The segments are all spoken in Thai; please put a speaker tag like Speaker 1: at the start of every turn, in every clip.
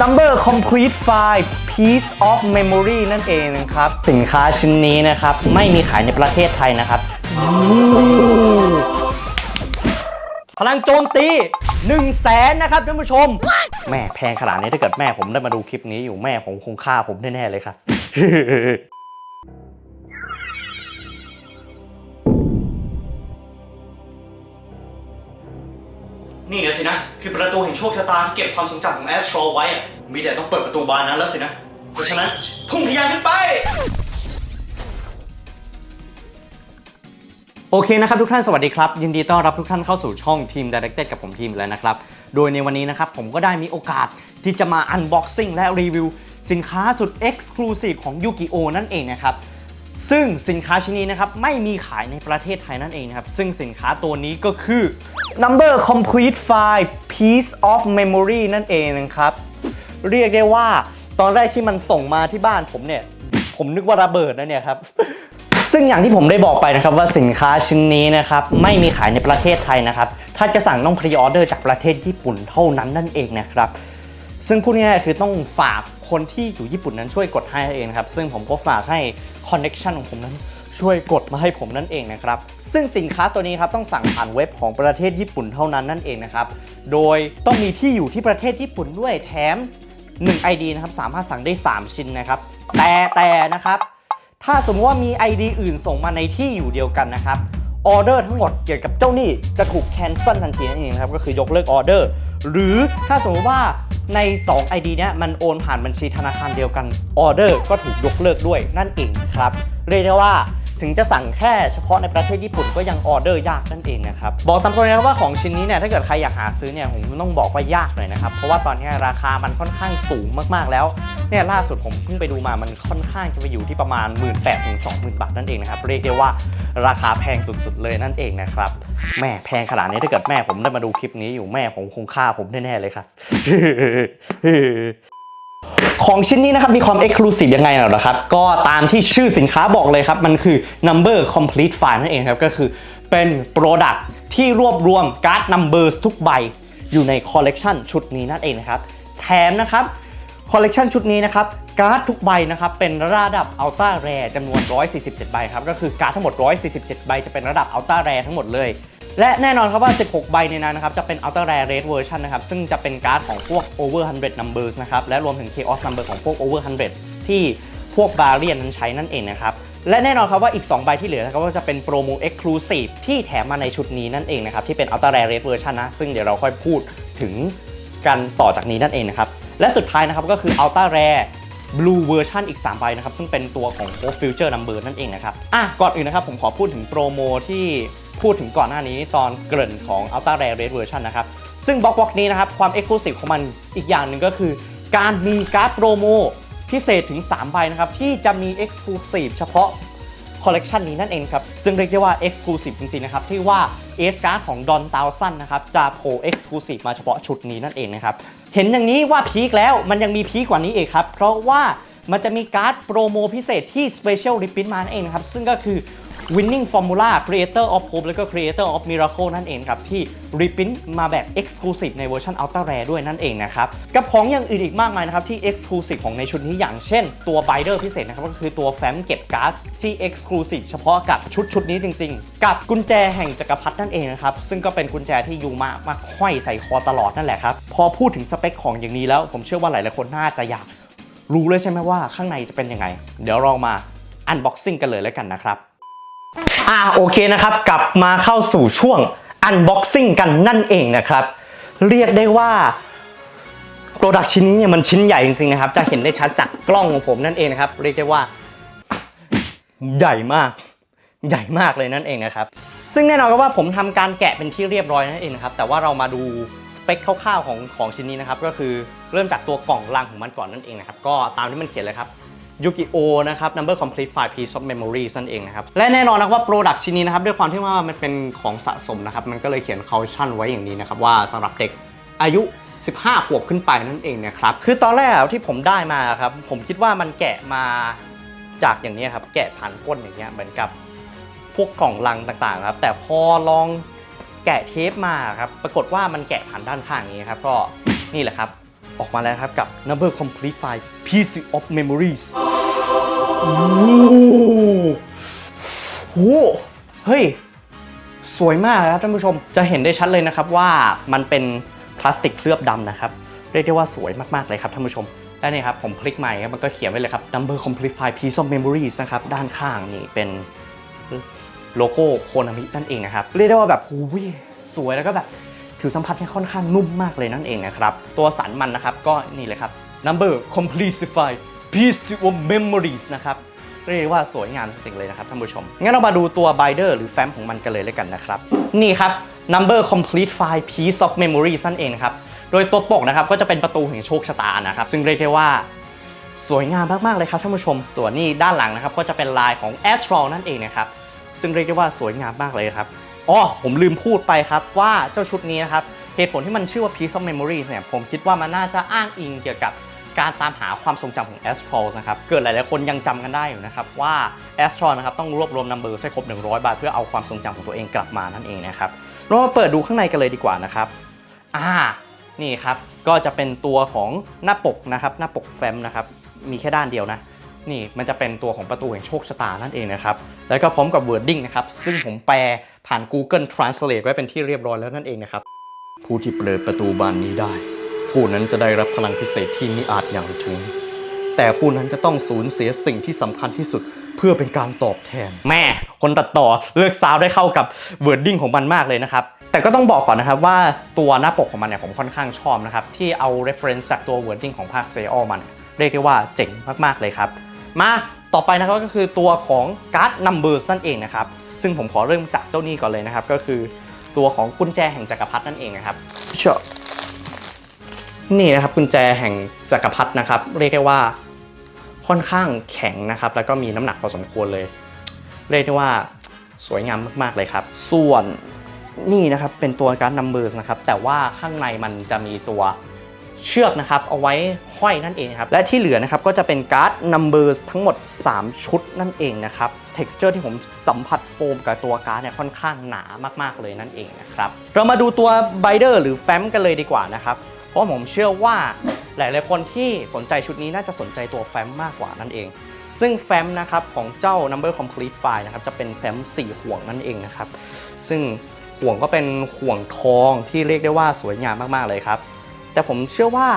Speaker 1: number complete file piece of memory นั่นเองนะครับ สินค้าชิ้นนี้นะครับ ไม่มีขายในประเทศไทยนะครับ พลังโจมตี1นึ่งแสนนะครับท่านผู้ชม แม่แพงขนาดนี้ถ้าเกิดแม่ผมได้มาดูคลิปนี้อยู่แม่ผมคงฆ่าผมแน่ ๆ เลยครับ นี่นะสินะ คือประตูแห่งโชคชะตาที่เก็บความทรงจำของแอสโตรไว้อะมีแต่ต้องเปิดประตูบานนั้นแล้วสินะ เพราะฉะนั้นพุ่งทะยานขึ้นไป โอเคนะครับทุกท่านสวัสดีครับ ยินดีต้อนรับทุกท่านเข้าสู่ช่องทีม Directed กับผมทีมแล้วนะครับ โดยในวันนี้นะครับผมก็ได้มีโอกาสที่จะมาอันบ็อกซิ่งและรีวิว สินค้าสุด Exclusive ของ Yu-Gi-Oh นั่นเองนะครับ ซึ่งสินค้าชิ้นนี้นะครับไม่มีขายในประเทศไทยนั่นเองนะครับ ซึ่งสินค้าตัวนี้ก็คือ Number Complete File Piece of Memory นั่นเองนะครับ เรียกได้ว่าตอนแรกที่มันส่งมาที่บ้านผมเนี่ย ผมนึกว่าระเบิดนะเนี่ยครับ ซึ่งอย่างที่ผมได้บอกไปนะครับว่าสินค้าชิ้นนี้นะครับไม่มีขายในประเทศไทยนะครับ ถ้าจะสั่งต้องพรีออเดอร์จากประเทศญี่ปุ่นเท่านั้นนั่นเองนะครับ ซึ่งพูดง่ายๆคือต้องฝาก คนที่อยู่ญี่ปุ่นนั้นช่วยกดให้เองครับ ซึ่งผมก็ฝากให้คอนเน็ชันของผมนั้นช่วยกดมาให้ผมนั่นเองนะครับ ซึ่งสินค้าตัวนี้ครับต้องสั่งผ่านเว็บของประเทศญี่ปุ่นเท่านั้นนั่นเองนะครับ โดยต้องมีที่อยู่ที่ประเทศญี่ปุ่นด้วยแถม 1 ID นะครับสามารถสั่งได้ 3 ชิ้นนะครับ แต่แต่นะครับ ถ้าสมมติว่ามี ID อื่นส่งมาในที่อยู่เดียวกันนะครับออเดอร์ทั้งหมดเกี่ยวกับเจ้าหนี้จะถูกแคนเซิลทันทีนั่นเองครับก็คือยกเลิกออเดอร์หรือถ้าสมมติว่า ใน 2 ID เนี้ยมันโอนผ่านบัญชีธนาคารเดียวกันออเดอร์ก็ถูกยกเลิกด้วยนั่นเองครับ เรียกได้ว่า ถึงจะสั่งแค่เฉพาะในประเทศญี่ปุ่นก็ยังออเดอร์ยากนั่นเองนะครับบอกตามตรงนะครับว่าของชิ้นนี้เนี่ยถ้าเกิดใครอยากหาซื้อเนี่ยผมต้องบอกว่ายากหน่อยนะครับเพราะว่าตอนนี้ราคามันค่อนข้างสูงมากๆแล้วเนี่ยล่าสุดผมเพิ่งไปดูมามันค่อนข้างจะไปอยู่ที่ประมาณ 1 8ื่นถึงสองหมื่นบาทนั่นเองนะครับเรียกได้ว่าราคาแพงสุดๆเลยนั่นเองนะครับแม่แพงขนาดนี้ถ้าเกิดแม่ผมได้มาดูคลิปนี้อยู่แม่ผมคงฆ่าผมแน่ๆเลยครับ ของชิ้นนี้นะครับมีความ Exclusive ยังไงเหรอครับ ก็ตามที่ชื่อสินค้าบอกเลยครับ มันคือ Number Complete File นั่นเองครับ ก็คือเป็น Product ที่รวบรวมการ์ด Numbers ทุกใบ อยู่ในคอลเลกชันชุดนี้นั่นเองนะครับ แถมนะครับคอลเลกชันชุดนี้นะครับ การ์ดทุกใบนะครับเป็นระดับอัลต้าแรจำนวน 147 ใบครับ ก็คือการ์ดทั้งหมด 147 ใบจะเป็นระดับอัลต้าแรทั้งหมดเลย และแน่นอนครับว่า 16 ใบในนั้นนะครับ จะเป็น Ultra Rare Red Version นะครับ ซึ่งจะเป็นการ์ดของพวก Over 100 Numbers นะครับ และรวมถึง Chaos Number ของพวก Over 100 ที่พวกบาเรียนนั้นใช้นั่นเองนะครับ และแน่นอนครับว่าอีก 2 ใบที่เหลือนะครับก็จะเป็นโปรโม Exclusive ที่แถมมาในชุดนี้นั่นเองนะครับ ที่เป็น Ultra Rare Red Version นะ ซึ่งเดี๋ยวเราค่อยพูดถึงกันต่อจากนี้นั่นเองนะครับ และสุดท้ายนะครับก็คือ Ultra Rare Blue Version อีก 3 ใบนะครับ ซึ่งเป็นตัวของ Post Future Number นั่นเองนะครับ อะ ก่อนอื่นนะครับ ผมขอพูดถึงโปรโมที่ พูดถึงก่อนหน้านี้ตอนเกริ่นของ Ultra Rare Red Version นะครับ ซึ่งบล็อกบล็อกนี้นะครับ ความ Exclusive ของมันอีกอย่างหนึ่งก็คือ การมีการ์ดโปรโมพิเศษถึง 3 ใบนะครับ ที่จะมี Exclusive เฉพาะคอลเลกชันนี้นั่นเองครับ ซึ่งเรียกได้ว่า Exclusive จริงๆนะครับ ที่ว่าเอสการ์ดของดอนตาวซันนะครับ จะโผล่ Exclusive มาเฉพาะชุดนี้นั่นเองนะครับ เห็นอย่างนี้ว่าพีคแล้วมันยังมีพีคกว่านี้อีกครับ เพราะว่ามันจะมีการ์ดโปรโมพิเศษที่ Special Reprint มานั่นเองครับ ซึ่งก็คือ Winning Formula Creator of Hope แล้วก็ Creator of Miracle นั่นเองครับ ที่ reprint มาแบบ Exclusive ในเวอร์ชัน Ultra Rare ด้วยนั่นเองนะครับ กับของอย่างอื่นอีกมากมายนะครับ ที่ Exclusive ของในชุดนี้อย่างเช่น ตัว Binder พิเศษนะครับ ก็คือตัวแฟ้มเก็บการ์ดที่ Exclusive เฉพาะกับชุดชุดนี้จริง ๆ กับกุญแจแห่งจักรพรรดินั่นเองนะครับ ซึ่งก็เป็นกุญแจที่ยูมามาห้อยใส่คอตลอดนั่นแหละครับพอพูดถึงสเปคของอย่างนี้แล้ว ผมเชื่อว่าหลายๆคนน่าจะอยากรู้เลยใช่ไหมว่าข้างในจะเป็นยังไง เดี๋ยวลองมาอันบ็อกซิ่งกันเลยแล้วกันนะครับ อ่าโอเคนะครับ กลับมาเข้าสู่ช่วงอันบ็อกซิ่งกันนั่นเองนะครับ เรียกได้ว่าโปรดักชิ้นนี้เนี่ยมันชิ้นใหญ่จริงๆนะครับ จะเห็นได้ชัดจากกล้องของผมนั่นเองนะครับ เรียกได้ว่า ใหญ่มากใหญ่มากเลยนั่นเองนะครับ ซึ่งแน่นอนก็ว่าผมทำการแกะเป็นที่เรียบร้อยนั่นเองนะครับ แต่ว่าเรามาดูสเปคคร่าวๆของของชิ้นนี้นะครับ ก็คือเริ่มจากตัวกล่องลังของมันก่อนนั่นเองนะครับ ก็ตามที่มันเขียนเลยครับ ยูกิโอนะครับ number complete file piece of memory นั่นเองนะครับ และแน่นอนนะว่า product ชิ้นนี้นะครับ ด้วยความที่ว่ามันเป็นของสะสมนะครับ มันก็เลยเขียน caution ไว้อย่างนี้นะครับ ว่าสำหรับเด็กอายุ 15 ขวบขึ้นไปนั่นเองนะครับ คือตอนแรกที่ผมได้มาครับ ผมคิดว่ามันแกะมาจากอย่างนี้ครับ แกะผ่านก้นอย่างเงี้ยเหมือนกับพวกกล่องลังต่างๆครับ แต่พอลองแกะเทปมาครับ ปรากฏว่ามันแกะผ่านด้านข้างนี้ครับ ก็นี่แหละครับ ออกมาแล้วครับกับ Number Complete File Piece of Memories โอ้โหเฮ้ย สวยมากครับท่านผู้ชมจะเห็นได้ชัดเลยนะครับว่ามันเป็นพลาสติกเคลือบดำนะครับ เรียกได้ว่าสวยมาก ๆ เลยครับท่านผู้ชมและนี่ครับผมคลิกใหม่ครับมันก็เขียนไว้เลยครับ number complete file piece of memories นะครับ ด้านข้างนี่เป็นโลโก้โคนามินั่นเองนะครับ เรียกได้ว่าแบบหูยสวยแล้วก็แบบ ถือสัมผัสเนี่ยค่อนข้างนุ่มมากเลยนั่นเองนะครับ ตัวสันมันนะครับก็นี่เลยครับ number complete file piece of memories นะครับเรียกว่าสวยงามจริงๆเลยนะครับท่านผู้ชม งั้นเรามาดูตัว binder หรือแฟ้มของมันกันเลยเลยกันนะครับ นี่ครับ number complete file piece of memories นั่นเองนะครับ โดยตัวปกนะครับก็จะเป็นประตูแห่งโชคชะตานะครับ ซึ่งเรียกได้ว่าสวยงามมากๆเลยครับท่านผู้ชม ส่วนนี้ด้านหลังนะครับก็จะเป็นลายของ Astral นั่นเองนะครับ ซึ่งเรียกได้ว่าสวยงามมากเลยครับ อ๋อผมลืมพูดไปครับว่าเจ้าชุดนี้นะครับเหตุผลที่มันชื่อว่า Piece of Memories เนี่ยผมคิดว่ามันน่าจะอ้างอิงเกี่ยวกับการตามหาความทรงจำของ Astral นะครับ เกิดหลาย ๆ คนยังจำกันได้อยู่นะครับ ว่า Astral นะครับต้องรวบรวมนัมเบอร์ให้ครบ 100 บาท เพื่อเอาความทรงจำของตัวเองกลับมานั่นเองนะครับเรามาเปิดดูข้างในกันเลยดีกว่านะครับอ่านี่ครับก็จะเป็นตัวของหน้าปกนะครับหน้าปกแฟ้มนะครับมีแค่ด้านเดียวนะ นี่มันจะเป็นตัวของประตูแห่งโชคชะตานั่นเองนะครับ แล้วก็พร้อมกับ wording นะครับ ซึ่งผมแปลผ่าน Google Translate ไว้เป็นที่เรียบร้อยแล้วนั่นเองนะครับ ผู้ที่เปิดประตูบานนี้ได้ ผู้นั้นจะได้รับพลังพิเศษที่มิอาจอย่างถึง แต่ผู้นั้นจะต้องสูญเสียสิ่งที่สำคัญที่สุดเพื่อเป็นการตอบแทน แม่คนตัดต่อเลือกซาวด์ได้เข้ากับ wording ของมันมากเลยนะครับแต่ก็ต้องบอกก่อนนะครับว่าตัวหน้าปกของมันเนี่ยผมค่อนข้างชอบนะครับที่เอา reference จากตัว wording ของภาคเซออมันเรียกได้ว่าเจ๋งมาก ๆ เลยครับ มาต่อไปนะครับก็คือตัวของการ์ด numbers นั่นเองนะครับ ซึ่งผมขอเริ่มจากเจ้านี้ก่อนเลยนะครับ ก็คือตัวของกุญแจแห่งจักรพรรดินั่นเองนะครับเชาะนี่นะครับกุญแจแห่งจักรพรรดินะครับ เรียกได้ว่าค่อนข้างแข็งนะครับ แล้วก็มีน้ำหนักพอสมควรเลย เรียกได้ว่าสวยงามมากๆเลยครับ ส่วนนี่นะครับเป็นตัวการ์ด numbers นะครับ แต่ว่าข้างในมันจะมีตัว เชือกนะครับเอาไว้ห้อยนั่นเองครับและที่เหลือนะครับก็จะเป็นการ์ด numbers ทั้งหมด 3 ชุดนั่นเองนะครับ texture ที่ผมสัมผัสโฟมกับตัวการ์ดเนี่ยค่อนข้างหนามากๆเลยนั่นเองนะครับเรามาดูตัว binder หรือแฟ้มกันเลยดีกว่านะครับเพราะผมเชื่อว่าหลายๆคนที่สนใจชุดนี้น่าจะสนใจตัวแฟ้มมากกว่านั่นเอง ซึ่งแฟ้มนะครับของเจ้า number complete file นะครับจะเป็นแฟ้ม4ห่วงนั่นเองนะครับซึ่งห่วงก็เป็นห่วงทองที่เรียกได้ว่าสวยงามมากๆเลยครับ แต่ผมเชื่อว่า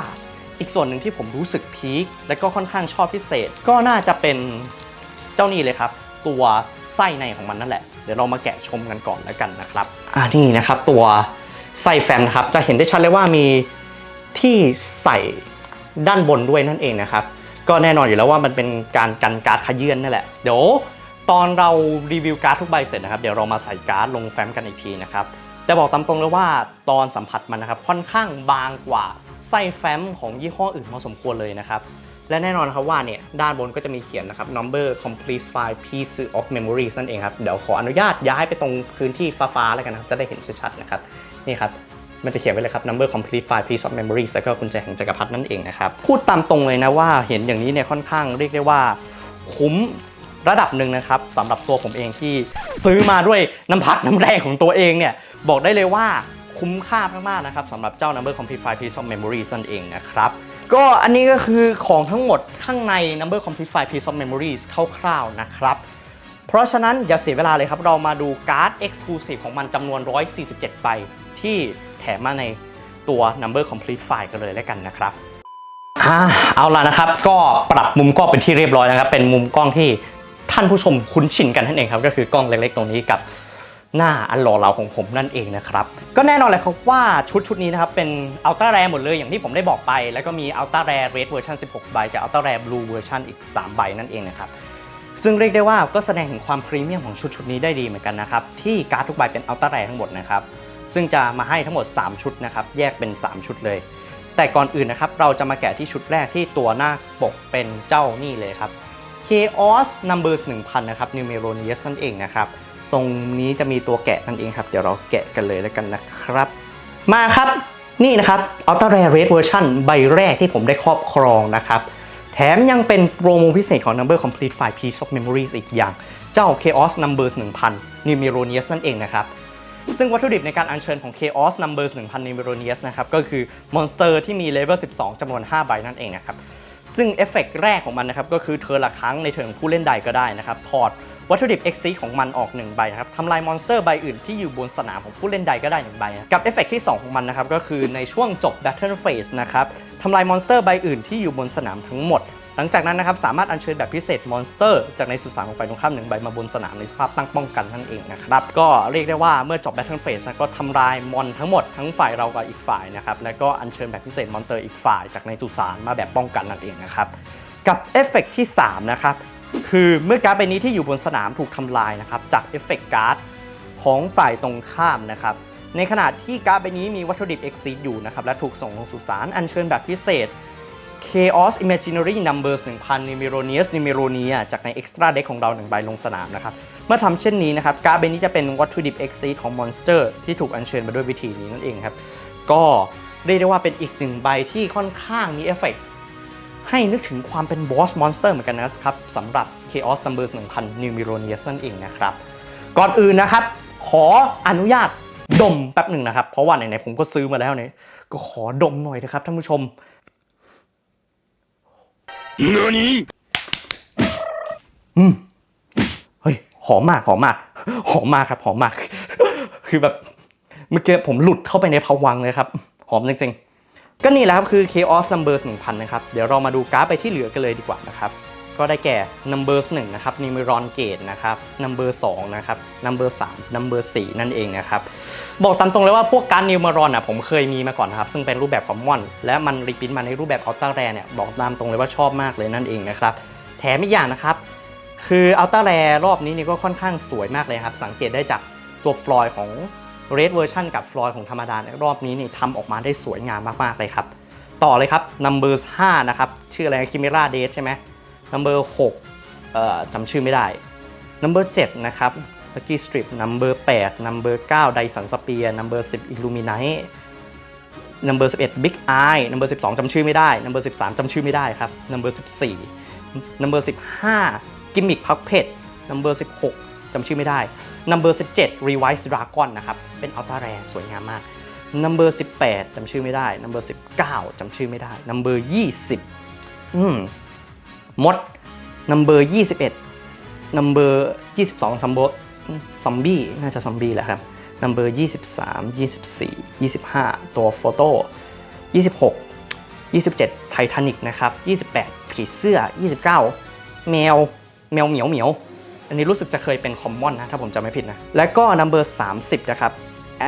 Speaker 1: อีกส่วนหนึ่งที่ผมรู้สึกพีคและก็ค่อนข้างชอบพิเศษ ก็น่าจะเป็นเจ้านี่เลยครับ ตัวไส้ในของมันนั่นแหละ เดี๋ยวเรามาแกะชมกันก่อนแล้วกันนะครับอ่านี่นะครับตัวไส้แฟมนะครับจะเห็นได้ชัดเลยว่ามีที่ใส่ด้านบนด้วยนั่นเองนะครับ ก็แน่นอนอยู่แล้วว่ามันเป็นการกันการ์ดขยื่นนั่นแหละ เดี๋ยวตอนเรารีวิวการ์ดทุกใบเสร็จนะครับ เดี๋ยวเรามาใส่การ์ดลงแฟ้มกันอีกทีนะครับ แต่บอกตามตรงเลยว่าตอนสัมผัสมันนะครับค่อนข้างบางกว่าไส้แฟ้มของยี่ห้ออื่นพอสมควรเลยนะครับและแน่นอนครับว่าเนี่ยด้านบนก็จะมีเขียนนะครับ number complete file piece of memories นั่นเองครับเดี๋ยวขออนุญาตย้ายไปตรงพื้นที่ฟ้าๆแล้วกันนะครับจะได้เห็นชัดๆนะครับนี่ครับมันจะเขียนไว้เลยครับ number complete file piece of memories แล้วก็กุญแจแห่งจักรพรรดินั่นเองนะครับพูดตามตรงเลยนะว่าเห็นอย่างนี้เนี่ยค่อนข้างเรียกได้ว่าคุ้มระดับหนึ่งนะครับสำหรับตัวผมเองที่ ซื้อมาด้วยน้ำพักน้ำแรงของตัวเองเนี่ย บอกได้เลยว่าคุ้มค่ามากๆนะครับสำหรับเจ้า number complete file piece of memories นั่นเองนะครับ ก็อันนี้ก็คือของทั้งหมดข้างใน number complete file piece of memories คร่าวๆนะครับ เพราะฉะนั้นอย่าเสียเวลาเลยครับ เรามาดูการ์ด exclusive ของมันจำนวน 147 ใบที่แถมมาในตัว number complete file กันเลยแล้วกันนะครับเอาล่ะนะครับก็ปรับมุมกล้องเป็นที่เรียบร้อยนะครับ เป็นมุมกล้องที่ ท่านผู้ชมคุ้นชินกันนั่นเองครับ ก็คือกล้องเล็กๆตรงนี้กับหน้าอันหล่อเหลาของผมนั่นเองนะครับ ก็แน่นอนเลยครับว่าชุดชุดนี้นะครับ เป็นอัลต a าแรหมดเลยอย่างที่ผมได้บอกไป แล้วก็มีอัลต a าแรเรดเวอร์ชัน16 ใบกับอัลต a าแรบลูเวอร์ชันอีก 3 ใบนั่นเองนะครับ ซึ่งเรียกได้ว่าก็แสดงถึงความพรีเมียมของชุดชุดนี้ได้ดีเหมือนกันนะครับ ที่การ์ดทุกใบเป็นอัลต a าแรทั้งหมดนะครับ ซึ่งจะมาให้ทั้งหมด 3 ชุดนะครับแยกเป็น 3 ชุดเลย แต่ก่อนอื่นนะครับเราจะมาแกะที่ชุดแรกที่ตัวหน้าปกเป็นเจ้านี่เลยครับ Chaos Numbers 1000 นะครับ Numeronius นั่นเองนะครับ ตรงนี้จะมีตัวแกะนั่นเองครับ เดี๋ยวเราแกะกันเลยแล้วกันนะครับ มาครับ นี่นะครับ Ultra Rare Red Version ใบแรกที่ผมได้ครอบครองนะครับ แถมยังเป็นโปรโมพิเศษของ Number Complete File Piece of Memories อีกอย่าง เจ้า Chaos Numbers 1000 Numeronius นั่นเองนะครับซึ่งวัตถุดิบในการอัญเชิญของ Chaos Numbers 1000 n u m e r o n i u s นะครับ ก็คือมอนสเตอร์ที่มีเลเวล 12 จำนวน 5 ใบนั่นเองนะครับ ซึ่งเอฟเฟกต์แรกของมันนะครับก็คือเธอละครั้งในเทิงผู้เล่นใดก็ได้นะครับถอดวัตถุดิบ X ของมันออก 1 ใบนะครับทำลายมอนสเตอร์ใบอื่นที่อยู่บนสนามของผู้เล่นใดก็ได้ 1 ใบ กับเอฟเฟกต์ที่ 2 ของมันนะครับก็คือในช่วงจบ Battle Phase นะครับทำลายมอนสเตอร์ใบอื่นที่อยู่บนสนามทั้งหมด หลังจากนั้นนะครับสามารถอัญเชิญแบบพิเศษมอนสเตอร์ จากในสุสานของฝ่ายตรงข้ามหนึ่งใบมาบนสนามในสภาพตั้งป้องกันนั่นเองนะครับ ก็เรียกได้ว่าเมื่อจบ Battle Phase นะก็ทำลายมอนทั้งหมดทั้งฝ่ายเรากับอีกฝ่ายนะครับแล้วก็อัญเชิญแบบพิเศษมอนเตอร์อีกฝ่ายจากในสุสานมาแบบป้องกันนั่นเองนะครับกับเอฟเฟกต์ที่3นะครับคือเมื่อการ์ดใบนี้ที่อยู่บนสนามถูกทำลายนะครับจากเอฟเฟกต์การ์ดของฝ่ายตรงข้ามนะครับในขณะที่การ์ดใบนี้มีวัตถุดิบ Exceed อยู่นะครับและถูกส่งลงสุสานอัญเชิญแบบพิเศษ Chaos Imaginary Numbers 1000 Numeronius Numeronia จากใน Extra Deck ของเรา1ใบลงสนามนะครับ เมื่อทำเช่นนี้นะครับ การ์ดใบนี้จะเป็นวัตถุดิบ Exceed ของ Monster ที่ถูกอัญเชิญมาด้วยวิธีนี้นั่นเองครับ ก็เรียกได้ว่าเป็นอีกหนึ่งใบที่ค่อนข้างมีเอฟเฟกต์ให้นึกถึงความเป็นบอสมอนสเตอร์เหมือนกันนะครับสำหรับ Chaos Numbers 1000 New Mironius นั่นเองนะครับ ก่อนอื่นนะครับ ขออนุญาตดมแป๊บหนึ่งนะครับ เพราะว่าไหนๆผมก็ซื้อมาแล้วเนี่ยก็ขอดมหน่อยนะครับท่านผู้ชม
Speaker 2: 何
Speaker 1: เฮ้ยหอมมากหอมมากหอมมากครับหอมมาก คือแบบเมื่อกี้ผมหลุดเข้าไปในภวังเลยครับ หอมจริงๆ ก็นี่แหละครับคือ Chaos Numbers 1000 นะครับ เดี๋ยวเรามาดูการ์ดไปที่เหลือกันเลยดีกว่านะครับ ก็ได้แก่ number 1นะครับ Nimeron Gate นะครับ Number 2นะครับ Number 3 Number 4 นั่นเองนะครับ บอกตามตรงเลยว่าพวกการ Nimeron อะผมเคยมีมาก่อนนะครับ ซึ่งเป็นรูปแบบ Common และมันรีพินมาในรูปแบบ Ultra Rare เนี่ยบอกตามตรงเลยว่าชอบมากเลยนั่นเองนะครับ แถมอีกอย่างนะครับ คืออัลต้าแรรอบนี้นี่ก็ค่อนข้างสวยมากเลยครับ สังเกตได้จากตัวฟลอยของ Red Version กับฟลอยของธรรมดาในรอบนี้นี่ทำออกมาได้สวยงามมากๆเลยครับ ต่อเลยครับ Number 5นะครับ ชื่ออะไร Chimera d a t ใช่ไหม Number 6เอ่อจำชื่อไม่ได้ Number 7นะครับ Lucky Strip Number 8 Number 9 Dyson Spear Number 10 Illuminate Number 11 Big Eye Number 12จำชื่อไม่ได้ Number 13จำชื่อไม่ได้ครับ Number 14 Number 15 Gimmick Puppet Number 16จำชื่อไม่ได้ Number 17 Revise Dragon นะครับ เป็น Ultra Rare สวยงามมาก Number 18จำชื่อไม่ได้ Number 19จำชื่อไม่ได้ Number 20อืม มด Number 21 Number 22ซัมโบซอมบี้น่าจะซอมบี้แหละครับ Number 23 24 25ตัวโฟโต้26 27ไททานิกนะครับ28ผีเสื้อ29แมวแมวเหมียวเหมียว อันนี้รู้สึกจะเคยเป็นคอมมอนนะ ถ้าผมจำไม่ผิดนะ แล้วก็ number 30นะครับ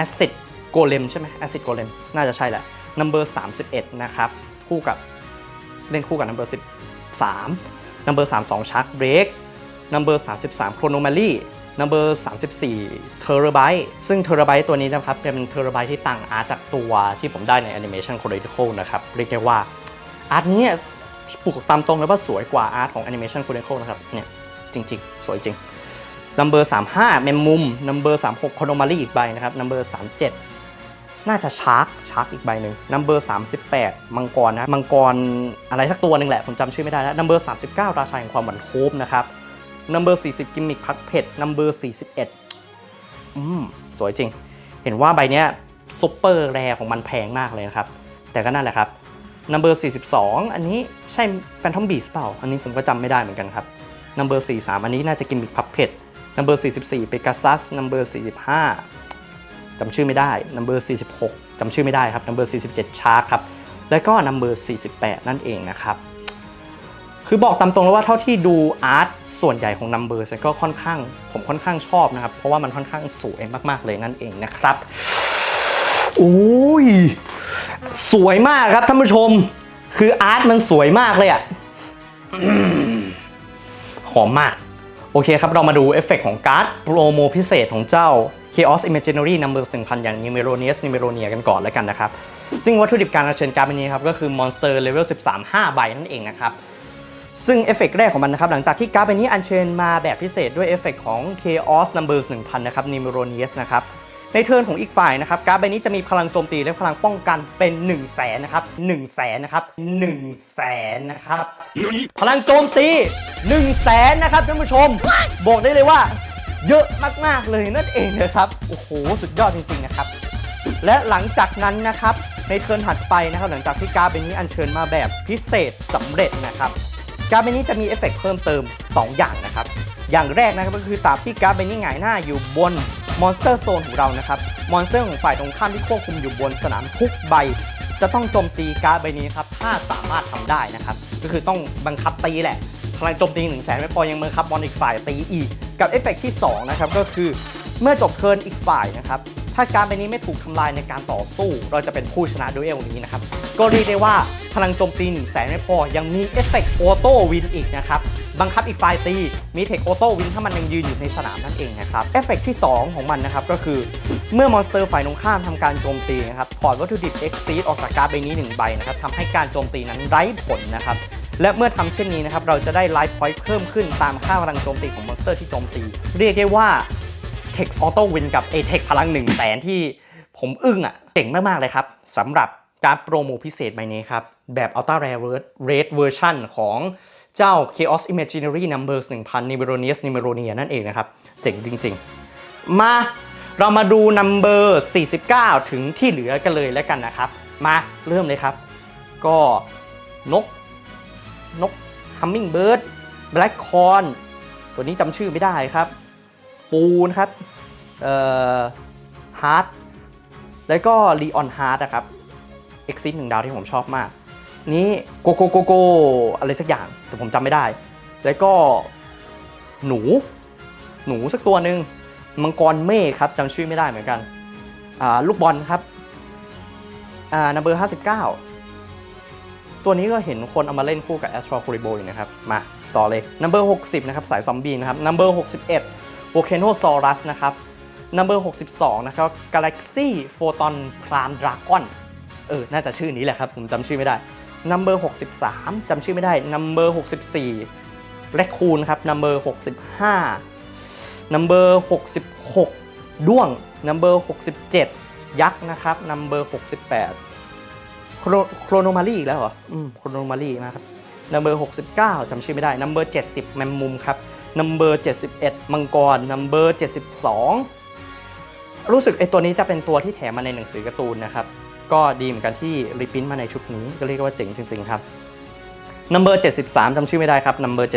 Speaker 1: acid golem ใช่ไหม acid golem น่าจะใช่แหละ number 31นะครับ คู่กับเล่นคู่กับ number 3 number 32 shark break number 33 chronomaly number 34 terabyte ซึ่ง terabyte ตัวนี้นะครับ เป็น terabyte ที่ต่างอาร์ตจากตัวที่ผมได้ใน animation chronicle นะครับ เรียกได้ว่าอาร์ตนี้ปลูกตามตรงเลยว่าสวยกว่าอาร์ตของ Animation Chronicle นะครับ เนี่ยจริงๆ สวยจริง Number 35เมมมุม Number 36 Chronomaly อีกใบนะครับ Number 37 น่าจะชาร์กชาร์กอีกใบหนึ่ง Number 38 มังกรนะมังกรอะไรสักตัวหนึ่งแหละ ผมจำชื่อไม่ได้แล้ว Number 39 ราชาแห่งความหวั่นโคบนะครับ Number 40 กิมมิคพักเพชร Number 41 อืม สวยจริง เห็นว่าใบเนี้ยซุปเปอร์แรของมันแพงมากเลยนะครับ แต่ก็นั่นแหละครับ Number 42 อันนี้ใช่ Phantom Beast เปล่า อันนี้ผมก็จำไม่ได้เหมือนกันครับ Number 43 อันนี้น่าจะกิมมิคพับเพช Number 44 Pegasus Number 45 จำชื่อไม่ได้ Number 46จำชื่อไม่ได้ครับ Number 47 Shark ครับแล้วก็ Number 48 นั่นเองนะครับคือบอกตามตรงแล้วว่าเท่าที่ดูอาร์ตส่วนใหญ่ของ Numbers ก็ค่อนข้างผมค่อนข้างชอบนะครับ เพราะว่ามันค่อนข้างสวยมากๆเลยนั่นเองนะครับอุ้ยสวยมากครับท่านผู้ชม คืออาร์ตมันสวยมากเลยอะ่ะอืมหอมมาก โอเคครับเรามาดูเอฟเฟกต์ของการ์ดโปรโมพิเศษของเจ้า Chaos Imaginary Numbers 1000 อย่าง Numeronius Numeronia กันก่อนแล้วกันนะครับ ซึ่งวัตถุดิบการอัญเชิญการ์ดใบนี้ครับก็คือ Monster Level 13 5 ใบนั่นเองนะครับ ซึ่งเอฟเฟกต์แรกของมันนะครับ หลังจากที่การ์ดใบนี้อัญเชิญมาแบบพิเศษด้วยเอฟเฟกต์ของ Chaos Numbers 1000 นะครับ Numeronius นะครับในเทิร์นของอีกฝ่ายนะครับการ์ดใบนี้จะมีพลังโจมตีและพลังป้องกันเป็น1 0 0 0 0แสนนะครับ1 0 0 0 0แสนนะครับ1 0 0 0 0แสนนะครับ
Speaker 2: 何
Speaker 1: พลังโจมตี1 0 0 0 0แสนนะครับท่านผู้ชม บอกได้เลยว่า เยอะมากๆเลยนั่นเองนะครับ โอ้โห สุดยอดจริงๆนะครับ และหลังจากนั้นนะครับในเทิร์นถัดไปนะครับ หลังจากที่การ์ดใบนี้อัญเชิญมาแบบพิเศษสำเร็จนะครับ การ์ดใบนี้จะมีเอฟเฟกต์เพิ่มเติม 2 อย่างนะครับ อย่างแรกนะครับก็คือตราบที่การ์ดใบนี้หงายหน้าอยู่บนมอนสเตอร์โซนของเรานะครับ มอนสเตอร์ของฝ่ายตรงข้ามที่ควบคุมอยู่บนสนามทุกใบ จะต้องโจมตีการ์ดใบนี้ครับ ถ้าสามารถทำได้นะครับ ก็คือต้องบังคับตีแหละ พลังโจมตี1นึ่งแสนไม่พอยังบังคับบอลอีกฝ่ายตีอีก กับเอฟเฟกต์ที่ 2 นะครับ ก็คือเมื่อจบเทิร์นอีกฝ่ายนะครับ ถ้าการดใบนี้ไม่ถูกทำลายในการต่อสู้ เราจะเป็นผู้ชนะดูเอลนี้นะครับ ก็เรียกได้ว่าพลังโจมตี1นึ่งแสนไม่พอยังมีเอฟเฟกต์ออโต้วินอีกนะครับบังคับอีกฝ่ายตีมีเทคออโต้วินถ้ามันยังยืนอยู่ในสนามนั่นเองนะครับเอฟเฟกต์ที่ 2 ของมันนะครับก็คือเมื่อมอนสเตอร์ฝ่ายตรงข้ามทำการโจมตีนะครับถอดวัตถุดิบ X Seed ออกจากการ์ดใบนี้ 1 ใบนะครับทำให้การโจมตีนั้นไร้ผลนะครับ และเมื่อทำเช่นนี้นะครับเราจะได้ไลฟ์พอยต์เพิ่มขึ้นตามค่าพลังโจมตีของมอนสเตอร์ที่โจมตี เรียกได้ว่า Tex Auto Win กับ a t e c พลัง1 0 0 0 0แสนที่ผมอึ้งอะเจ๋งมาก ๆ เลยครับสำหรับการโปรโมพิเศษใบนี้ครับ แบบ Ultra Rare Red Version ของเจ้า Chaos Imaginary Numbers 1000 Nimeronius Nimeronia นั่นเองนะครับ เจ๋งจริง ๆ มาเรามาดู Number 49 ถึงที่เหลือกันเลยแล้วกันนะครับ มาเริ่มเลยครับ ก็นก นก Hummingbird Black Corn ตัวนี้จำชื่อไม่ได้ครับ ปูนะครับเอ่อฮาร์ดแล้วก็ลีออนฮาร์ดนะครับเอ็กซิสหนึ่งดาวที่ผมชอบมาก นี้โกโกโกโกอะไรสักอย่าง แต่ผมจำไม่ได้ แล้วก็หนู หนูสักตัวหนึ่งมังกรเมฆครับจำชื่อไม่ได้เหมือนกันอ่าลูกบอลครับอ่านัมเบอร์59 ตัวนี้ก็เห็นคนเอามาเล่นคู่กับ Astro c o r i b o อยู่นะครับ มาต่อเลย number 60 นะครับ สายซอมบี้นะครับ number 61 Volcano Saurus นะครับ number 62 นะครับ Galaxy Photon Prime Dragon เออ น่าจะชื่อนี้แหละครับ ผมจำชื่อไม่ได้ number 63จำชื่อไม่ได้ number 64 Raccoon ครับ number 65 number 66 ด้วง number 67 ยักษ์นะครับ number 68 โครโนมารีอีกแล้วเหรอ อืม โครโนมารีมาครับนัมเบอร์69จำชื่อไม่ได้นัมเบอร์70แมมมุมครับนัมเบอร์71มังกรนัมเบอร์72รู้สึกไอตัวนี้จะเป็นตัวที่แถมมาในหนังสือการ์ตูนนะครับ ก็ดีเหมือนกันที่รีพินมาในชุดนี้ ก็เรียกว่าเจ๋งจริง ๆ ครับนัมเบอร์73จำชื่อไม่ได้ครับนัมเบอร์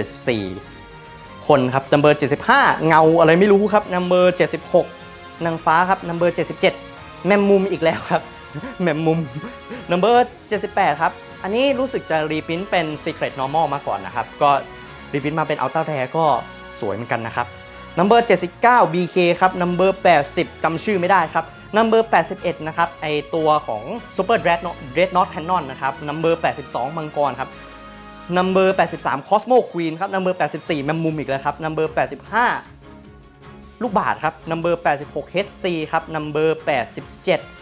Speaker 1: 74คนครับนัมเบอร์75เงาอะไรไม่รู้ครับนัมเบอร์76นางฟ้าครับนัมเบอร์77แมมมุมอีกแล้วครับ แมมมุมนัมเบอร์78 ครับ อันนี้รู้สึกจะรีพินเป็น Secret Normal มาก่อนนะครับ ก็รีพินมาเป็น Ultra Rare ก็สวยเหมือนกันนะครับนัมเบอร์79 BK ครับนัมเบอร์80จำชื่อไม่ได้ครับนัมเบอร์81 นะครับ ไอตัวของ Super Dread Dread Not Cannon นะครับนัมเบอร์82 มังกรครับนัมเบอร์83 Cosmo Queen ครับนัมเบอร์84 แมมมุมอีกแล้วครับนัมเบอร์85 ลูกบาทครับนัมเบอร์86 HC ครับนัมเบอร์87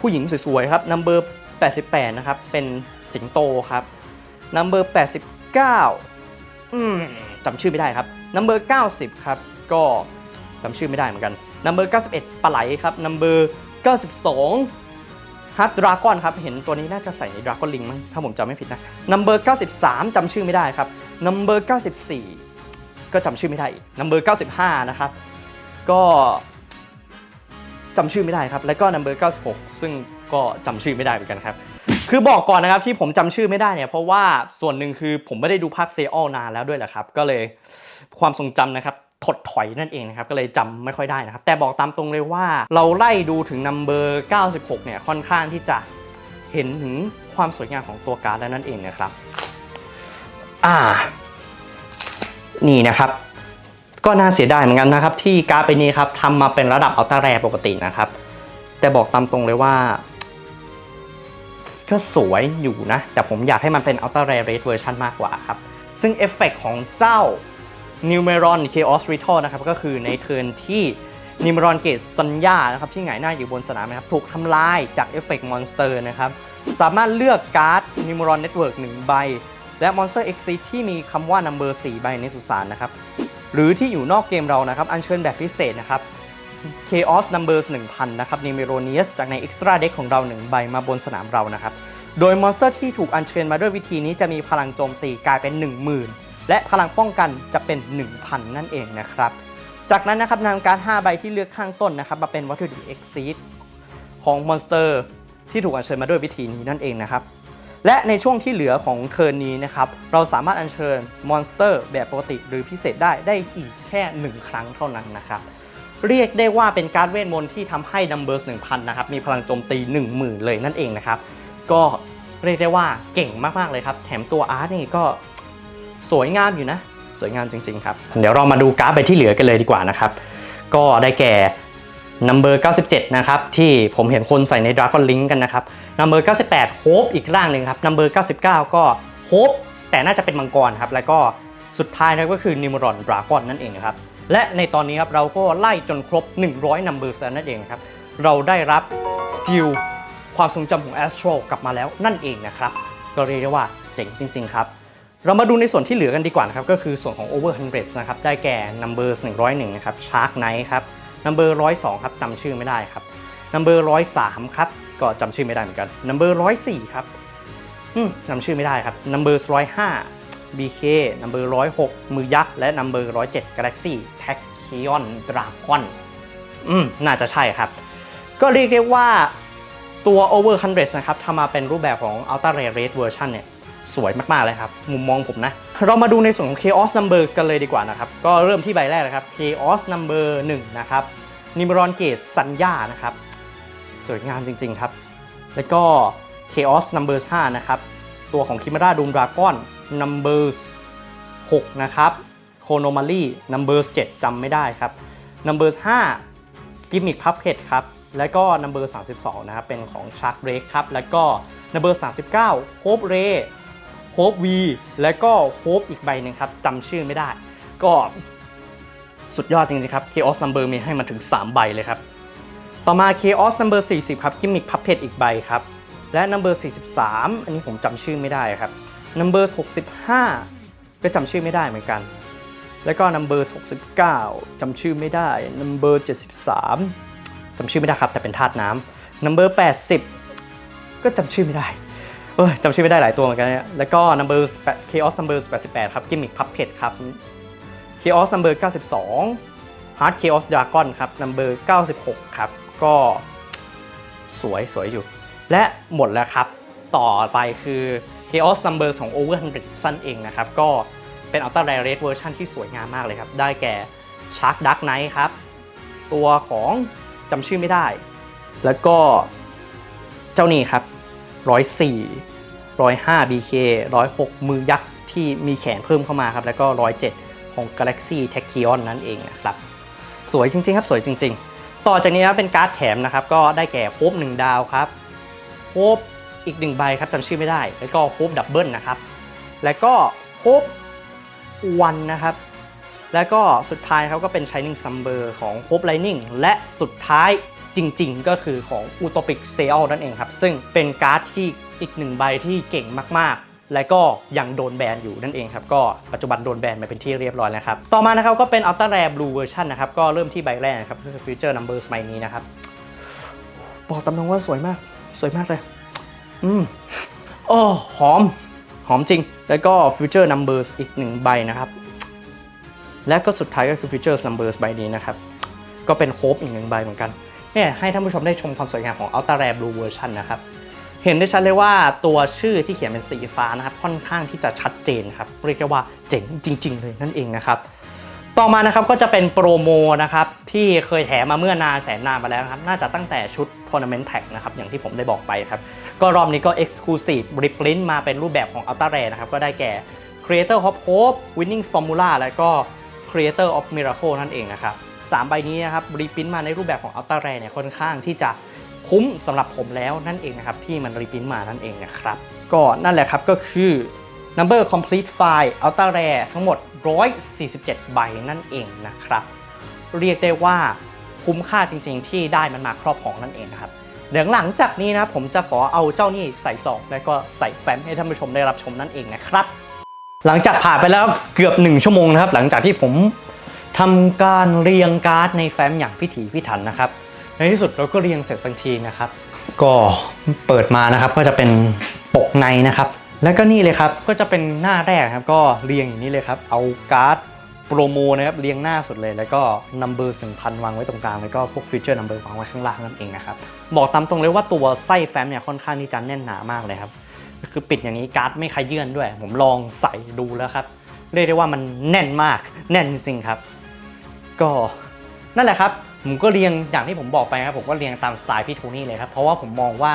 Speaker 1: ผู้หญิงสวยๆครับนัมเบอร์88 นะครับ เป็นสิงโตครับนัมเบอร์89อืมจำชื่อไม่ได้ครับนัมเบอร์90 ครับ ก็จำชื่อไม่ได้เหมือนกันนัมเบอร์91 ปลาไหลครับนัมเบอร์92ฮัตดราก้อนครับ เห็นตัวนี้น่าจะใส่ในดราก้อนลิงมั้งถ้าผมจำไม่ผิดนะนัมเบอร์93จำชื่อไม่ได้ครับนัมเบอร์94 ก็จำชื่อไม่ได้นัมเบอร์95 นะครับ ก็ จำชื่อไม่ได้ครับ แล้วก็ number 96 ซึ่งก็จำชื่อไม่ได้เหมือนกันครับ คือบอกก่อนนะครับที่ผมจำชื่อไม่ได้เนี่ยเพราะว่าส่วนหนึ่งคือผมไม่ได้ดูภาคเซอลนานแล้วด้วยแหละครับ ก็เลยความทรงจำนะครับถดถอยนั่นเองนะครับ ก็เลยจำไม่ค่อยได้นะครับ แต่บอกตามตรงเลยว่าเราไล่ดูถึง number 96 เนี่ยค่อนข้างที่จะเห็นถึงความสวยงามของตัวการ์ดแล้วนั่นเองนะครับ อ่า นี่นะครับ ก็น่าเสียดายเหมือนกันนะครับ ที่การ์ดไปนี้ครับทำมาเป็นระดับอัลตร้าแรปกตินะครับ แต่บอกตามตรงเลยว่าก็สวยอยู่นะ แต่ผมอยากให้มันเป็นอัลตร้าแรเรดเวอร์ชันมากกว่าครับ ซึ่งเอฟเฟกของเจ้า Numeron Chaos r i t o นะครับก็คือในเทิร์นที่ Numeron Gate ซันยานะครับที่หงายหน้าอยู่บนสนามนะครับถูกทำลายจากเอฟเฟกมอนสเตอร์นะครับสามารถเลือกการ์ด Numeron Network 1ใบ และ Monster X ที่มีคำว่า Number 4ใบในสุสานนะครับ หรือที่อยู่นอกเกมเรานะครับ อัญเชิญแบบพิเศษนะครับ Chaos Numbers 1000 นะครับ Nimeronius จากใน Extra Deck ของเรา 1 ใบมาบนสนามเรานะครับ โดยมอนสเตอร์ที่ถูกอัญเชิญมาด้วยวิธีนี้จะมีพลังโจมตีกลายเป็น 10,000 และพลังป้องกันจะเป็น 1,000 นั่นเองนะครับ จากนั้นนะครับนำการ 5 ใบที่เลือกข้างต้นนะครับ มาเป็นวัตถุดิบ Exceed ของมอนสเตอร์ที่ถูกอัญเชิญมาด้วยวิธีนี้นั่นเองนะครับ และในช่วงที่เหลือของเทิร์นนี้นะครับ เราสามารถอัญเชิญมอนสเตอร์แบบปกติหรือพิเศษได้ได้อีกแค่ 1 ครั้งเท่านั้นนะครับเรียกได้ว่าเป็นการเวทมนต์ที่ทำให้ Numbers 1000 นะครับ มีพลังโจมตี 10,000 เลยนั่นเองนะครับ ก็เรียกได้ว่าเก่งมาก ๆ เลยครับ แถมตัวอาร์ตนี่ก็สวยงามอยู่นะ สวยงามจริง ๆ ครับ เดี๋ยวเรามาดูการ์ดใบที่เหลือกันเลยดีกว่านะครับ ก็ได้แก่ number 97 นะครับ ที่ผมเห็นคนใส่ใน Dragon Link กันนะครับ number 98 Hope อีกร่างหนึ่งครับ number 99 ก็ Hope แต่น่าจะเป็นมังกรครับแล้วก็สุดท้ายนะก็คือ Nimron Dragon นั่นเองครับและในตอนนี้ครับเราก็ไล่จนครบ 100 numbers แล้วนั่นเองครับเราได้รับสกิลความทรงจำของ Astro กลับมาแล้วนั่นเองนะครับก็เรียกได้ว่าเจ๋งจริง ๆ ครับ เรามาดูในส่วนที่เหลือกันดีกว่านะครับก็คือส่วนของ over 100 นะครับได้แก่ numbers 101 นะครับ shark knight ครับ number 102 ครับจำชื่อไม่ได้ครับ number 103 ครับ ก็จำชื่อไม่ได้เหมือนกัน number 104ครับอืมจำชื่อไม่ได้ครับ number 105 BK number 106มือยักษ์และ number 107 Galaxy Tachyon Dragon อืมน่าจะใช่ครับ ก็เรียกได้ว่าตัว over 100 นะครับทำมาเป็นรูปแบบของ ultra rare red version เนี่ยสวยมากๆเลยครับ มุมมองผมนะ เรามาดูในส่วนของ chaos numbers กันเลยดีกว่านะครับ ก็เริ่มที่ใบแรกนะครับ chaos number 1 นะครับ nimron gate สัญญานะครับ สวยงามจริง ๆ ครับ แล้วก็ chaos Number 5นะครับ ตัวของ chimera doom dragon Number 6นะครับ chronomaly Number 7จำไม่ได้ครับ Number 5 gimmick puppet ครับ แล้วก็ number 32 นะครับ เป็นของ shark break ครับ แล้วก็ number 39 hope ray hope v แล้วก็ hope อีกใบหนึ่งครับจำชื่อไม่ได้ ก็สุดยอดจริงๆครับ chaos number มีให้มาถึง 3 ใบเลยครับ ต่อมา chaos number 40 ครับ gimmick puppet อีกใบครับ และ number 43 อันนี้ผมจำชื่อไม่ได้ครับ number 65 ก็จำชื่อไม่ได้เหมือนกัน แล้วก็ number 69จำชื่อไม่ได้ number 73จำชื่อไม่ได้ครับ แต่เป็นธาตุน้ำ number 80 ก็จำชื่อไม่ได้เอ้ยจำชื่อไม่ได้หลายตัวเหมือนกันนะแล้วก็ number 8 chaos number 88 ครับ gimmick puppet ครับ chaos number 92 hard chaos dragon ครับ number 96 ครับ ก็สวยสวยอยู่ และหมดแล้วครับ ต่อไปคือ chaos number ของ over 100สั้นเองนะครับ ก็เป็น ultra rare red version ที่สวยงามมากเลยครับ ได้แก่ shark dark knight ครับ ตัวของจำชื่อไม่ได้ แล้วก็เจ้านี่ครับ 104 105 BK 106 มือยักษ์ที่มีแขนเพิ่มเข้ามาครับ แล้วก็ 107 ของ Galaxy t a c h y o n นั่นเองนะครับ สวยจริง ๆ ครับ สวยจริง ๆ ต่อจากนี้ครับเป็นการ์ดแถมนะครับก็ได้แก่โคบ1ดาวครับโคบอีก1ใบครับจำชื่อไม่ได้ แล้วก็โคบดับเบิลนะครับ แล้วก็โคบวันนะครับ แล้วก็สุดท้ายครับก็เป็น Shining Summer ของ Hope Lightning และสุดท้ายจริงๆ ก็คือของ Utopic s a l นั่นเองครับ ซึ่งเป็นการ์ดที่อีกหนึ่งใบที่เก่งมากๆ และก็ยังโดนแบนอยู่นั่นเองครับก็ปัจจุบันโดนแบนมาเป็นที่เรียบร้อยแล้วครับต่อมานะครับก็เป็น Ultra Rare Blue Version นะครับก็เริ่มที่ใบแรกนะครับก็คือ Future Numbers ใบนี้นะครับบอกตำนงว่าสวยมากสวยมากเลย อืมโอ้หอม หอมจริง แล้วก็ Future Numbers อีกหนึ่งใบนะครับ และก็สุดท้ายก็คือ Future Numbers ใบนี้นะครับ ก็เป็นโคบอีกหนึ่งใบเหมือนกันเนี่ยให้ท่านผู้ชมได้ชมความสวยงามของ Ultra Rare Blue Version นะครับ เห็นได้ชัดเลยว่าตัวชื่อที่เขียนเป็นสีฟ้านะครับค่อนข้างที่จะชัดเจนครับเรียกได้ว่าเจ๋งจริง ๆ เลยนั่นเองนะครับต่อมานะครับก็จะเป็นโปรโมนะครับที่เคยแถมมาเมื่อนานแสนนานมาแล้วครับน่าจะตั้งแต่ชุด Tournament Pack นะครับอย่างที่ผมได้บอกไปครับก็รอบนี้ก็ Exclusive Reprint มาเป็นรูปแบบของ Ultra Rare นะครับก็ได้แก่ Creator of Hope Winning Formula และก็ Creator of Miracle นั่นเองนะครับสามใบนี้นะครับรีพิ n มาในรูปแบบของ Ultra Rare เนี่ยค่อนข้างที่จะ คุ้มสำหรับผมแล้วนั่นเองนะครับ ที่มันรีพิ n มานั่นเองนะครับ ก็นั่นแหละครับก็คือ Number Complete File Ultra Rare ทั้งหมด 147 ใบนั่นเองนะครับ เรียกได้ว่าคุ้มค่าจริงๆ ที่ได้มันมาครอบครองนั่นเองนะครับเดี๋ยวหลังจากนี้นะครับผมจะขอเอาเจ้านี่ใส่ซองแล้วก็ใส่แฟ้มให้ท่านผู้ชมได้รับชมนั่นเองนะครับ หลังจากผ่านไปแล้วเกือบ 1 ชั่วโมงนะครับ หลังจากที่ผมทำการเรียงการ์ดในแฟ้มอย่างพิถีพิถันนะครับ ในที่สุดเราก็เรียงเสร็จสักทีนะครับ ก็เปิดมานะครับก็จะเป็นปกในนะครับ แล้วก็นี่เลยครับก็จะเป็นหน้าแรกครับ ก็เรียงอย่างนี้เลยครับ เอาการ์ดโปรโมนะครับเรียงหน้าสุดเลย แล้วก็นัมเบอร์สึงพันวางไว้ตรงกลางแล้วก็พวกฟีเจอร์นัมเบอร์วางไว้ข้างล่างนั่นเองนะครับบอกตามตรงเลยว่าตัวไส้แฟ้มเนี่ยค่อนข้างที่จะแน่นหนามากเลยครับคือปิดอย่างนี้การ์ดไม่ขยื่นด้วย ผมลองใส่ดูแล้วครับเรียกได้ว่ามันแน่นมากแน่นจริงๆครับ ก็นั่นแหละครับ ผมก็เรียงอย่างที่ผมบอกไปครับผมก็เรียงตามสไตล์พี่โทนี่เลยครับเพราะว่าผมมองว่า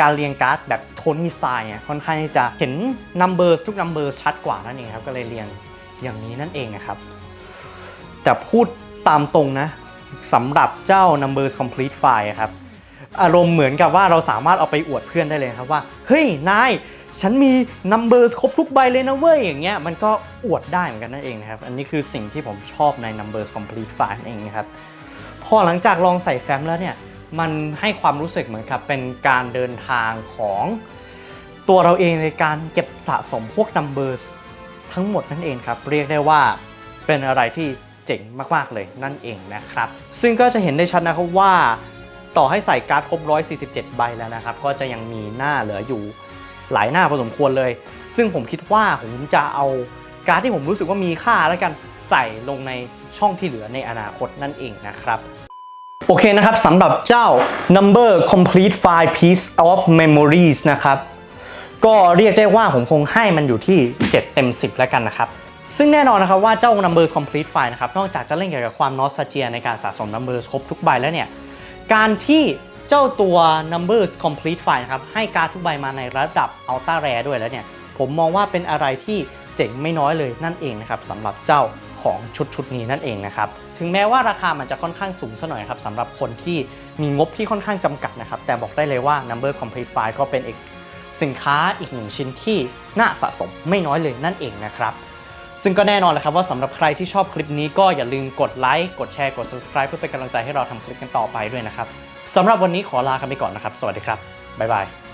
Speaker 1: การเรียงการ์ดแบบโทนี่สไตล์เนี่ยค่อนข้างจะเห็นนัมเบอร์ทุกนัมเบอร์ชัดกว่านั่นเองครับก็เลยเรียงอย่างนี้นั่นเองนะครับ แต่พูดตามตรงนะสำหรับเจ้า Numbers Complete File ครับอารมณ์เหมือนกับว่าเราสามารถเอาไปอวดเพื่อนได้เลยครับว่า เฮ้ย นาย ฉันมี Numbers ครบทุกใบเลยนะเว้ย อย่างเงี้ยมันก็อวดได้เหมือนกันนั่นเองนะครับ อันนี้คือสิ่งที่ผมชอบใน Numbers Complete File นั่นเองนะครับ พอหลังจากลองใส่แฟ้มแล้วเนี่ย มันให้ความรู้สึกเหมือนกับเป็นการเดินทางของตัวเราเองในการเก็บสะสมพวก Numbers ทั้งหมดนั่นเองครับ เรียกได้ว่าเป็นอะไรที่เจ๋งมากๆเลยนั่นเองนะครับ ซึ่งก็จะเห็นได้ชัดนะครับว่า ต่อให้ใส่การ์ดครบ 147 ใบแล้วนะครับ ก็จะยังมีหน้าเหลืออยู่หลายหน้าพอสมควรเลย ซึ่งผมคิดว่าผมจะเอาการ์ดที่ผมรู้สึกว่ามีค่าแล้วกันใส่ลงใน ช่องที่เหลือในอนาคตนั่นเองนะครับโอเคนะครับสำหรับเจ้า number complete file piece of memories นะครับก็เรียกได้ว่าผมคงให้มันอยู่ที่ 7 เต็ม 10 แล้วกันนะครับ ซึ่งแน่นอนนะครับว่าเจ้า Numbers Complete File นะครับนอกจากจะเล่นเกี่ยวกับความนอสเจียในการสะสม Numbers ครบทุกใบแล้วเนี่ย การที่เจ้าตัว Numbers Complete File นะครับให้การทุกใบมาในระดับ Ultra Rare ด้วยแล้วเนี่ย ผมมองว่าเป็นอะไรที่เจ๋งไม่น้อยเลยนั่นเองนะครับสำหรับเจ้า ของชุดชุดนี้นั่นเองนะครับถึงแม้ว่าราคามันจะค่อนข้างสูงซะหน่อยครับสำหรับคนที่มีงบที่ค่อนข้างจำกัดนะครับแต่บอกได้เลยว่า Numbers Complete File ก็เป็นอีกสินค้าอีกหนึ่งชิ้นที่น่าสะสมไม่น้อยเลยนั่นเองนะครับซึ่งก็แน่นอนแหละครับว่าสำหรับใครที่ชอบคลิปนี้ก็อย่าลืมกดไลค์กดแชร์กด subscribe เพื่อเป็นกำลังใจให้เราทำคลิปกันต่อไปด้วยนะครับสำหรับวันนี้ขอลากันไปก่อนนะครับ สวัสดีครับบ๊ายบาย